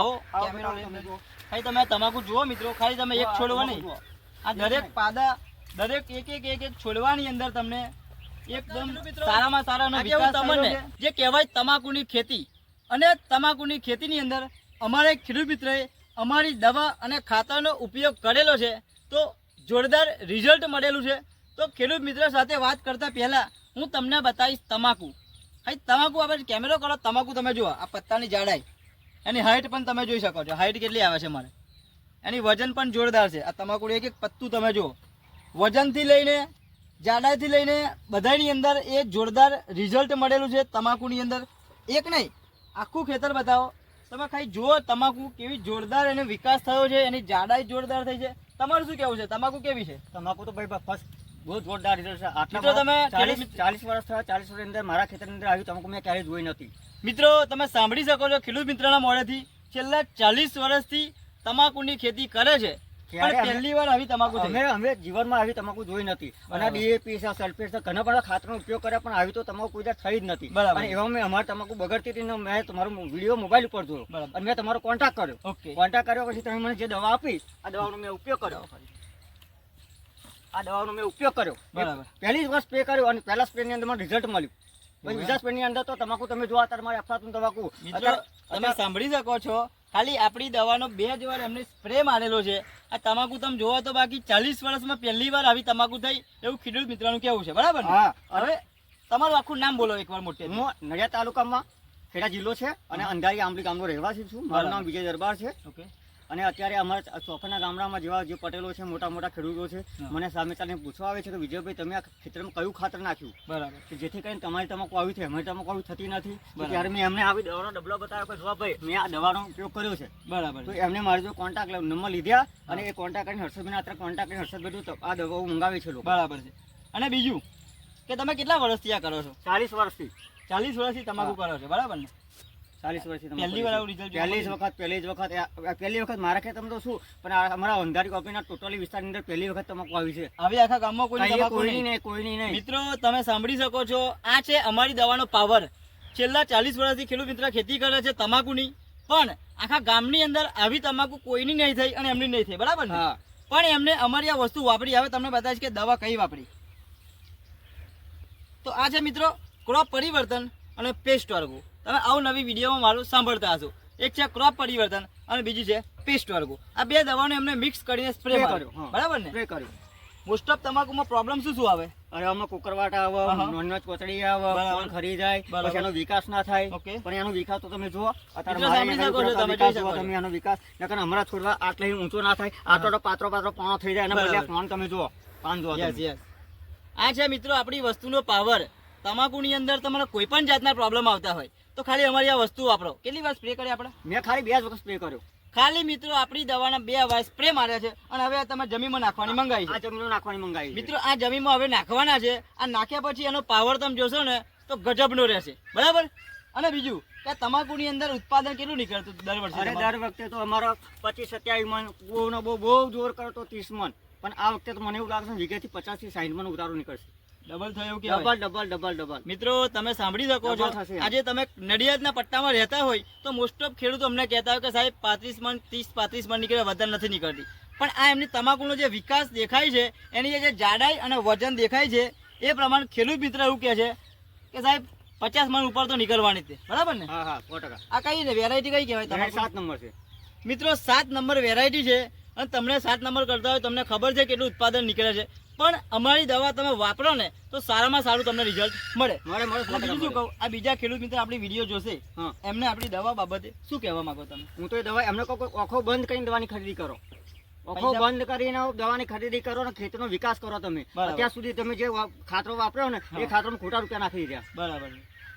આવો આવો, કેમેરો લઈને ખાલી તમે તમાકુ જુઓ મિત્રો. ખાલી તમે એક છોડવા નહીં આ દરેક પાદા દરેક એક એક એક એક છોડવાની અંદર તમને એકદમ સારામાં સારા અને આ કેવું વિકાસ તમને? જે કહેવાય તમાકુની ખેતી. અને તમાકુની ખેતીની અંદર અમારે ખેડૂત મિત્રએ અમારી દવા અને ખાતરનો ઉપયોગ કરેલો છે. તો જોરદાર રિઝલ્ટ મળેલું છે. તો ખેડૂત મિત્ર સાથે વાત કરતા પહેલા હું તમને બતાવીશ તમાકુ. અહીં તમાકુ આપણે કેમેરો કરો તમાકુ તમે જુઓ. આ પત્તાની જાડાઈ. એની હાઈટ પણ તમે જોઈ શકો છો. હાઈટ કેટલી આવે છે મારે? એની વજન પણ જોરદાર છે. આ તમાકુનું એક એક પત્તું તમે જુઓ. વજનથી લઈને જાડાઈથી લઈને બધાની અંદર એ જોરદાર રિઝલ્ટ મળેલું છે તમાકુની અંદર. એક નહીં આખું ખેતર બતાવો. તમે ખાલી જુઓ તમાકુ કેવી જોરદાર એનો વિકાસ થયો છે એની જાડાઈ જોરદાર થઈ છે. તમારું શું કેવું છે? તમાકુ કેવી છે? તમાકુ તો ભાઈ ફર્સ્ટ બહુ જોરદાર રિઝલ્ટ છે. આટલા તમે ચાલીસ ચાલીસ વર્ષ થયા ચાલીસ વર્ષની અંદર મારા ખેતરની અંદર આવ્યું તમાકુ મેં ક્યારેય જોઈ નથી. મિત્રો તમે સાંભળી શકો છો ખેડૂત મિત્રના મોડેથી છેલ્લા ચાલીસ વર્ષથી તમાકુની ખેતી કરે છે. પણ પહેલી વાર આવી તમાકુ અમે અમે જીવનમાં આવી તમાકુ જોઈ નથી. અને. ડીએપી છે સલ્ફેટ છે ઘણા બધા ખાતરનો ઉપયોગ કર્યા પણ આવી તો તમાકુ કોઈ થઈ જ નથી. બરાબર. એવા મેં અમારે તમાકુ બગડતી હતી મેં તમારો વીડિયો મોબાઈલ ઉપર જોયો. અને મેં તમારો કોન્ટેક્ટ કર્યો. ઓકે. કોન્ટેક્ટ કર્યો પછી તમે મને જે દવા આપી આ દવાનો મેં ઉપયોગ કર્યો. આ દવાનો મેં ઉપયોગ કર્યો. બરાબર. પહેલી જ વાર સ્પ્રે કર્યો અને પહેલા સ્પ્રેની અંદર મને રિઝલ્ટ મળ્યું. બીજા સ્પ્રે ની અંદર તો તમાકુ તમે જોવા અત્યારે મારે અફસાતું તમાકુ. તમે સાંભળી શકો છો ખાલી આપણી દવાનો બે જ વાર એમને સ્પ્રે મારેલો છે. આ તમાકુ તમે જોવો તો બાકી ચાલીસ વર્ષમાં પહેલી વાર આવી તમાકુ થઈ એવું ખેડૂત મિત્રનું કેવું છે બરાબર હા હવે તમારું આખું નામ બોલો એકવાર મોટે. હું નડિયાદ તાલુકામાં ખેડા જિલ્લો છે અને અંધારી આંબલી ગામનો રહેવાસી છું. મારું નામ વિજય દરબાર છે. ઓકે અને અત્યારે અમારા ચોફાના ગામડામાં જેવા જે પટેલો છે મોટા મોટા ખેડૂતો છે મને સામે ચાલીને પૂછવા આવે છે કે વિજયભાઈ તમે આ ખેતરમાં કયું ખાતર નાખ્યું? બરાબર. કે જેથી કરીને તમારી તમાકુ આવી છે અમારી તમાકુ આવી થતી નથી. ત્યારે મેં એમને આવી દવાનો ડબલો બતાવ્યો કે જો ભાઈ મેં આ દવાનો ઉપયોગ કર્યો છે. બરાબર. તો એમને મારી જો કોન્ટેક્ટ નંબર લીધા અને એ કોન્ટેક્ટ કરીને હર્ષદભાઈ અત્યારે કોન્ટેક્ટ કરીને હર્ષદભાઈ તો આ દવાઓ મંગાવી છે લોકો. બરાબર છે. અને બીજું કે તમે કેટલા વર્ષથી આ કરો છો? ચાલીસ વર્ષથી. ચાલીસ વર્ષથી તમાકુ કરો છો બરાબર ને? ચાલીસ વર્ષથી પહેલી વાર રિઝલ્ટ પહેલી જ વખત પહેલી જ વખત પહેલી વખત મારા ખેતરમાં તો શું? પણ અમારા અંધારી કોપીના ટોટલી વિસ્તારની અંદર પહેલી વખત તમાકુ આવી છે. હવે આખા ગામમાં કોઈ કોઈ નહીં કોઈ નહીં. મિત્રો તમે સાંભળી શકો છો આ છે અમારી દવાનો પાવર છેલ્લા ચાલીસ વર્ષથી ખેડૂત મિત્ર ખેતી કરે છે તમાકુની પણ આખા ગામની અંદર આવી તમાકુ કોઈની નહીં થઈ અને એમની નહીં થઈ બરાબર ને? હા. પણ એમને અમારી આ વસ્તુ વાપરી. હવે તમને બતાવીશ કે દવા કઈ વાપરી. તો આ છે મિત્રો ક્રોપ પરિવર્તન અને પેસ્ટ વર્ગો. તમે આવું નવી વિડીયોમાં મારું સાંભળતા હશો. એક છે ક્રોપ પરિવર્તન અને બીજું છે પેસ્ટ વર્ગો. આ બે દવાનો એમને મિક્સ કરીને સ્પ્રે કર્યો બરાબર ને? સ્પ્રે કર્યો. મોસ્ટ ઓફ તમાકુમાં પ્રોબ્લેમ શું શું આવે? અરે આમાં કુકરવાટ આવે નોનવેજ કોથળી આવે બરાબર. ખરી જાય પછી એનો વિકાસ ના થાય. પણ એનો વિકાસ તો તમે જુઓ તમે એનો વિકાસ નકર હમણાં છોડવા આટલે ઊંચો ના થાય આટલો તો પાત્રો પાત્રો પાણો થઈ જાય એના બદલે. ફોન તમે જુઓ પાન જુઓ યસ યસ આ છે મિત્રો આપણી વસ્તુનો પાવર તમાકુની અંદર તમારે કોઈ પણ જાતના પ્રોબ્લેમ આવતા હોય તો ખાલી અમારી આ વસ્તુ વાપરો. કેટલી વાર સ્પ્રે કરી આપણે? મેં ખાલી બે જ વખત સ્પ્રે કર્યો. ખાલી મિત્રો આપણી દવાના બે વાર સ્પ્રે માર્યા છે અને હવે આ તમે જમીનમાં નાખવાની મંગાવી આ છે જમીનો નાખવાની મંગાવી. મિત્રો આ જમીનમાં હવે નાખવાના છે આ નાખ્યા પછી એનો પાવર તમે જોશો ને તો ગજબનો રહેશે. બરાબર? અને બીજું કે તમાકુની અંદર ઉત્પાદન કેટલું નીકળતું દર વર્ષે અરે દર વખતે તો અમારો પચીસ સત્યાવીસ મન બહુ બહુ બહુ જોર કરતો ત્રીસ મન પણ આ વખતે તો મને એવું લાગે છે વીઘેથી પચાસથી સાઠ મણ ઉતારો નીકળશે. ડબલ થયું કે ડબલ ડબલ ડબલ ડબલ. મિત્રો તમે સાંભળી શકો છો. આજે તમે નડિયાદના પટ્ટામાં રહેતા હોય તો મોસ્ટ ઓફ ખેડૂતો અમને કહેતા હોય કે સાહેબ પાંત્રીસ મણ ત્રીસ પાંત્રીસ મણ નીકળે વધારે નથી નીકળતી. પણ આ એમની તમાકુનો જે વિકાસ દેખાય છે એની જે જાડાઈ અને વજન દેખાય છે એ પ્રમાણે ખેડૂત મિત્ર એવું કહે છે કે સાહેબ પચાસ મણ ઉપર તો નીકળવાની છે બરાબર ને? હા હા સો આ કઈ ને વેરાયટી કઈ કહેવાય તમારે સાત નંબર છે. મિત્રો સાત નંબર વેરાયટી છે અને તમને સાત નંબર કરતા હોય તમને ખબર છે કેટલું ઉત્પાદન નીકળે છે. પણ અમારી દવા તમે વાપરો ને તો સારામાં સારું તમને રિઝલ્ટ મળે. મળે મળે બીજું શું. કહું આ બીજા ખેડૂત મિત્ર આપણી વીડિયો જોશે. એમને આપણી દવા બાબતે શું કહેવા માંગો તમે? હું તો એ દવા એમને કહું ઓખો બંધ કરીને દવાની ખરીદી કરો. ઓખો બંધ કરીને દવાની ખરીદી કરો અને ખેતરનો વિકાસ કરો તમે. અત્યાર સુધી તમે જે ખાતરો વાપરો ને એ ખાતરો ખોટા રૂપિયા નાખી રહ્યા બરાબર.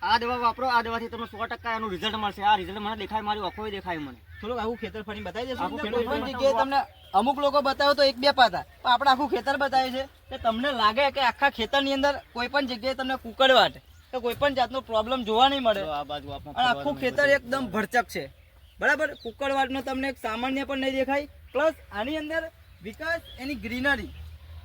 આ દવા વાપરો આ દવાથી તમને સો ટકા એનું રિઝલ્ટ મળશે. આ રિઝલ્ટ મને દેખાય મારી ઓખો દેખાય મને. થોડુંક આખું ખેતર ફરી બતાવી દેશો. કોઈ પણ જગ્યાએ તમને અમુક લોકો બતાવો તો એક બે પાતા. પણ આપણે આખું ખેતર બતાવે છે કે તમને લાગે કે આખા ખેતરની અંદર કોઈ પણ જગ્યાએ તમને કુકડવાટ કે કોઈ પણ જાતનો પ્રોબ્લેમ જોવા નહીં મળે. આ બાજુ આપણે આખું ખેતર એકદમ ભરચક છે. બરાબર? કુકડવાટનો તમને સામાન્ય પણ નહીં દેખાય. પ્લસ આની અંદર વિકાસ એની ગ્રીનરી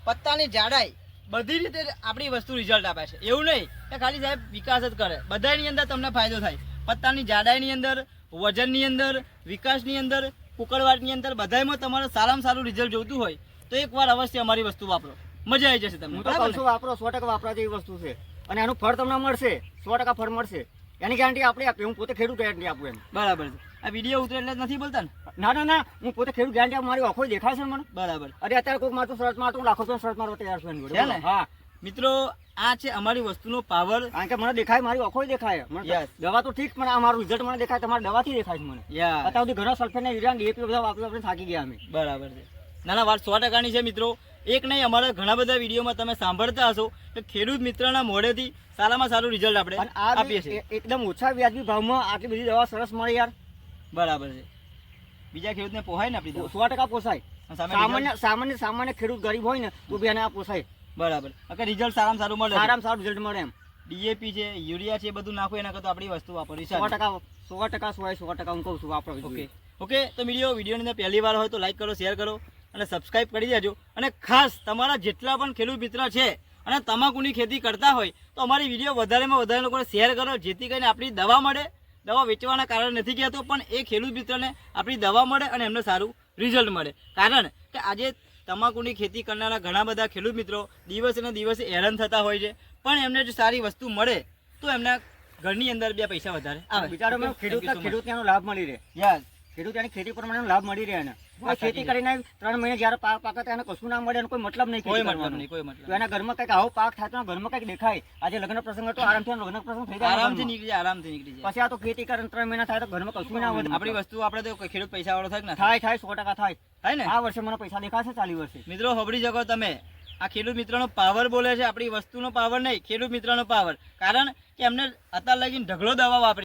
પત્તાની જાડાઈ બધી રીતે આપણી વસ્તુ રિઝલ્ટ આપે છે. એવું નહીં કે ખાલી સાહેબ વિકાસ જ કરે. બધાની અંદર તમને ફાયદો થાય. પત્તાની જાડાઈની અંદર વજનની અંદર વિકાસની અંદર કુકળવાટની અંદર બધાયમાં તમારે સારામાં સારું રિઝલ્ટ જોઈતું હોય તો એકવાર અવશ્ય અમારી વસ્તુ વાપરો. મજા આવી જશે તમને. વાપરો સો ટકા વાપરા જેવી વસ્તુ છે. અને આનું ફળ તમને મળશે. સો ટકા ફળ મળશે. એની ગેરંટી આપણે આપીએ. હું પોતે ખેડૂત ગેરંટી આપું એમ. બરાબર છે. આ વીડિયો ઉતરે એટલે નથી બોલતા ને? ના ના ના. હું પોતે ખેડૂત ગેરંટી આપું. મારી આંખો દેખાય છે મને. બરાબર. અરે અત્યારે કોઈક મારતું શરત મારતું લાખો રૂપિયા શરત મારવા તૈયાર છું ને? હા. મિત્રો આ છે અમારી વસ્તુનો પાવર કારણ કે મને દેખાય મારી આંખો દેખાય. મને દવા તો ઠીક પણ આ મારું રિઝલ્ટ મને દેખાય તમારી દવાથી દેખાય છે મને. અત્યાર સુધી ઘણા સલ્ફેટ ને યુરિયા ડીએપી બધા વાપરીને થાકી ગયા અમે. બરાબર છે. ના ના વાત સો ટકાની છે મિત્રો. એક નહીં અમારા ઘણા બધા વિડીયોમાં તમે સાંભળતા હશો કે ખેડૂત મિત્રના મોઢેથી સારામાં સારું રિઝલ્ટ આપણે આપીએ છીએ. એકદમ ઓછા વ્યાજબી ભાવમાં આટલી બધી દવા સરસ મળે યાર. બરાબર છે. બીજા ખેડૂતને પોસાય ને આપણી? સો ટકા પોસાય. સામાન્ય સામાન્ય સામાન્ય ખેડૂત ગરીબ હોય ને તો બી એને આ પોસાય. બરાબર. અગર રિઝલ્ટ સારામાં સારું મળે સારામાં સારું રિઝલ્ટ મળે એમ. ડીએપી છે યુરિયા છે એ બધું નાખો એના કરતા આપણી વસ્તુ વાપરવી સો ટકા સો ટકા સો ટકા હું કહું છું વાપરવું ઓકે. ઓકે તો વીડિયો વિડીયોની અંદર પહેલી વાર હોય તો લાઈક કરો શેર કરો. અને સબસ્ક્રાઇબ કરી દેજો. અને ખાસ તમારા જેટલા પણ ખેડૂત મિત્ર છે અને તમાકુની ખેતી કરતા હોય તો અમારી વીડિયો વધારેમાં વધારે લોકોને શેર કરો જેથી કરીને આપણી દવા મળે. દવા વેચવાના કારણે નથી કહેતો પણ એ ખેડૂત મિત્રને આપણી દવા મળે અને એમને સારું રિઝલ્ટ મળે. કારણ કે આજે તમાકુની ખેતી કરનારા ઘણા બધા ખેડૂત મિત્રો દિવસે ને દિવસે હેરાન થતા હોય છે. પણ એમને જો સારી વસ્તુ મળે તો એમના ઘરની અંદર બે પૈસા વધારે આવે. બિચારો ખેડૂત Thank you so much. ખેડૂત લાભ મળી રહે. Yes. ખેડૂત એની ખેતી પ્રમાણે લાભ મળી રહે એને ખેતી કરીને ત્રણ મહિને જયારે પાક પાકે તો કશું ના મળે એનો કોઈ મતલબ નહીં કોઈ મતલબ નહીં કોઈ મતલબ એના ઘરમાં કંઈક આવો પાક થાય તો ઘરમાં કંઈક દેખાય. આજે લગ્ન પ્રસંગ હતો આરામથી લગ્ન પ્રસંગ થઈ જાય આરામથી નીકળી જાય આરામથી નીકળી જાય. પછી આ તો ખેતી કરે ત્રણ મહિના થાય તો ઘરમાં કશું ના વધે આપણી વસ્તુ આપણે તો ખેડૂત પૈસા વાળો થાય ને થાય? થાય સો ટકા થાય. થાય ને? આ વર્ષે મને પૈસા દેખાશે ચાલી વર્ષે. મિત્રો ખબરી શકો તમે. આ ખેડૂત મિત્રનો પાવર બોલે છે આપણી વસ્તુનો પાવર નહીં ખેડૂત મિત્રનો પાવર કારણ કે એમને અત્યાર લગીને ઢગલો દવા વાપરી